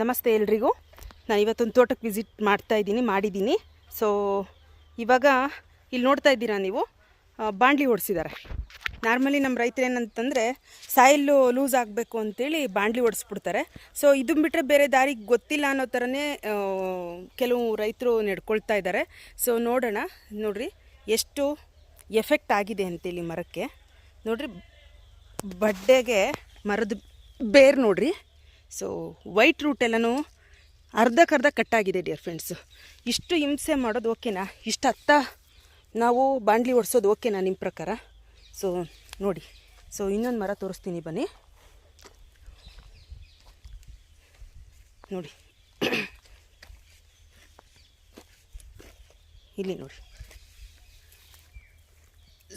ನಮಸ್ತೆ ಎಲ್ರಿಗೂ. ನಾನು ಇವತ್ತೊಂದು ತೋಟಕ್ಕೆ ವಿಸಿಟ್ ಮಾಡ್ತಾ ಇದ್ದೀನಿ, ಮಾಡಿದ್ದೀನಿ. ಸೊ ಇವಾಗ ಇಲ್ಲಿ ನೋಡ್ತಾ ಇದ್ದೀರಾ ನೀವು? ಬಾಂಡ್ಲಿ ಓಡಿಸಿದ್ದಾರೆ. ನಾರ್ಮಲಿ ನಮ್ಮ ರೈತರು ಏನಂತಂದರೆ, ಸಾಯಿಲ್ಲು ಲೂಸ್ ಆಗಬೇಕು ಅಂತೇಳಿ ಬಾಂಡ್ಲಿ ಓಡಿಸ್ಬಿಡ್ತಾರೆ. ಸೊ ಇದು ಬಿಟ್ಟರೆ ಬೇರೆ ದಾರಿ ಗೊತ್ತಿಲ್ಲ ಅನ್ನೋ ಥರನೇ ಕೆಲವು ರೈತರು ನಡ್ಕೊಳ್ತಾ ಇದ್ದಾರೆ. ಸೊ ನೋಡೋಣ. ನೋಡ್ರಿ, ಎಷ್ಟು ಎಫೆಕ್ಟ್ ಆಗಿದೆ ಅಂತೇಳಿ ಮರಕ್ಕೆ. ನೋಡ್ರಿ, ಬಡ್ಡೆಗೆ ಮರದ ಬೇರ್ ನೋಡ್ರಿ. ಸೊ ವೈಟ್ ರೂಟ್ ಎಲ್ಲನೂ ಅರ್ಧಕ್ಕರ್ಧ ಕಟ್ಟಾಗಿದೆ ಡಿಯರ್ ಫ್ರೆಂಡ್ಸು ಇಷ್ಟು ಹಿಂಸೆ ಮಾಡೋದು ಓಕೆನಾ? ಇಷ್ಟು ಹತ್ತ ನಾವು ಬಾಂಡ್ಲಿ ಓಡಿಸೋದು ಓಕೆನಾ ನಿಮ್ಮ ಪ್ರಕಾರ? ಸೊ ನೋಡಿ. ಸೊ ಇನ್ನೊಂದು ಮರ ತೋರಿಸ್ತೀನಿ, ಬನ್ನಿ. ನೋಡಿ. ಇಲ್ಲಿ ನೋಡಿ.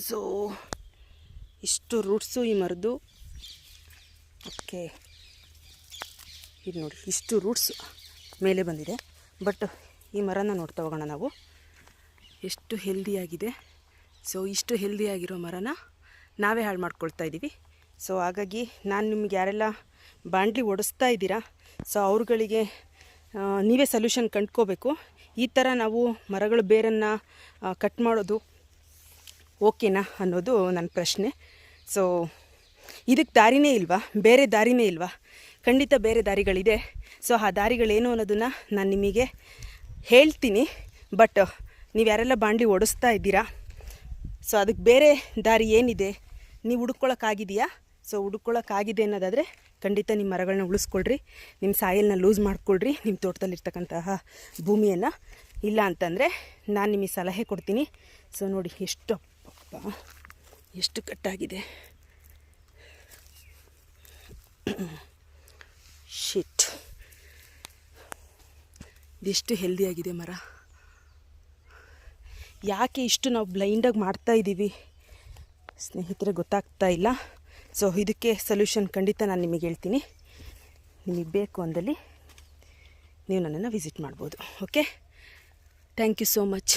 ಸೊ ಇಷ್ಟು ರೂಟ್ಸು ಈ ಮರದ್ದು. ಓಕೆ ಇದು ನೋಡಿ. ಇಷ್ಟು ರೂಟ್ಸ್ ಮೇಲೆ ಬಂದಿದೆ. ಬಟ್ ಈ ಮರನ ನೋಡ್ತಾ ಹೋಗೋಣ ನಾವು. ಎಷ್ಟು ಹೆಲ್ದಿಯಾಗಿದೆ ಸೊ ಇಷ್ಟು ಹೆಲ್ದಿಯಾಗಿರೋ ಮರನ ನಾವೇ ಹಾಳು ಮಾಡ್ಕೊಳ್ತಾ ಇದ್ದೀವಿ ಸೊ ಹಾಗಾಗಿ ನಾನು ನಿಮ್ಗೆ ಯಾರೆಲ್ಲ ಬಾಂಡ್ಲಿ ಓಡಿಸ್ತಾ ಇದ್ದೀರಾ ಸೊ ಅವ್ರುಗಳಿಗೆ ನೀವೇ ಸೊಲ್ಯೂಷನ್ ಕಂಡ್ಕೋಬೇಕು. ಈ ಥರ ನಾವು ಮರಗಳು ಬೇರನ್ನು ಕಟ್ ಮಾಡೋದು ಓಕೆನಾ ಅನ್ನೋದು ನನ್ನ ಪ್ರಶ್ನೆ. ಸೊ ಇದಕ್ಕೆ ದಾರಿನೇ ಇಲ್ವಾ? ಬೇರೆ ದಾರಿನೇ ಇಲ್ವಾ? ಖಂಡಿತ ಬೇರೆ ದಾರಿಗಳಿದೆ. ಸೊ ಆ ದಾರಿಗಳೇನು ಅನ್ನೋದನ್ನು ನಾನು ನಿಮಗೆ ಹೇಳ್ತೀನಿ. ಬಟ್ ನೀವು ಯಾರೆಲ್ಲ ಬಾಂಡ್ಲಿ ಓಡಿಸ್ತಾ ಇದ್ದೀರಾ? ಸೊ ಅದಕ್ಕೆ ಬೇರೆ ದಾರಿ ಏನಿದೆ? ನೀವು ಹುಡ್ಕೊಳಕ್ಕಾಗಿದೆಯಾ ಸೊ ಹುಡ್ಕೊಳಕ್ಕಾಗಿದೆ ಅನ್ನೋದಾದರೆ ಖಂಡಿತ ನಿಮ್ಮ ಮರಗಳನ್ನ ಉಳಿಸ್ಕೊಳ್ರಿ. ನಿಮ್ಮ ಸಾಯಲ್ನ ಲೂಸ್ ಮಾಡ್ಕೊಳ್ರಿ. ನಿಮ್ಮ ತೋಟದಲ್ಲಿರ್ತಕ್ಕಂತಹ ಭೂಮಿಯನ್ನು. ಇಲ್ಲ ಅಂತಂದರೆ ನಾನು ನಿಮಗೆ ಸಲಹೆ ಕೊಡ್ತೀನಿ. ಸೊ ನೋಡಿ ಎಷ್ಟು ಎಷ್ಟು ಕಟ್ಟಾಗಿದೆ. ಶಿಟ್ ಇದೆಷ್ಟು ಹೆಲ್ದಿಯಾಗಿದೆ ಮರ. ಯಾಕೆ ಇಷ್ಟು ನಾವು ಬ್ಲೈಂಡಾಗಿ ಮಾಡ್ತಾ ಇದ್ದೀವಿ ಸ್ನೇಹಿತರೆ, ಗೊತ್ತಾಗ್ತಾ ಇಲ್ಲ. ಸೊ ಇದಕ್ಕೆ ಸೊಲ್ಯೂಷನ್ ಖಂಡಿತ ನಾನು ನಿಮಗೆ ಹೇಳ್ತೀನಿ. ನಿಮಗೆ ಬೇಕು ಅಂದಲ್ಲಿ ನೀವು ನನ್ನನ್ನು ವಿಸಿಟ್ ಮಾಡ್ಬೋದು. Okay thank you so much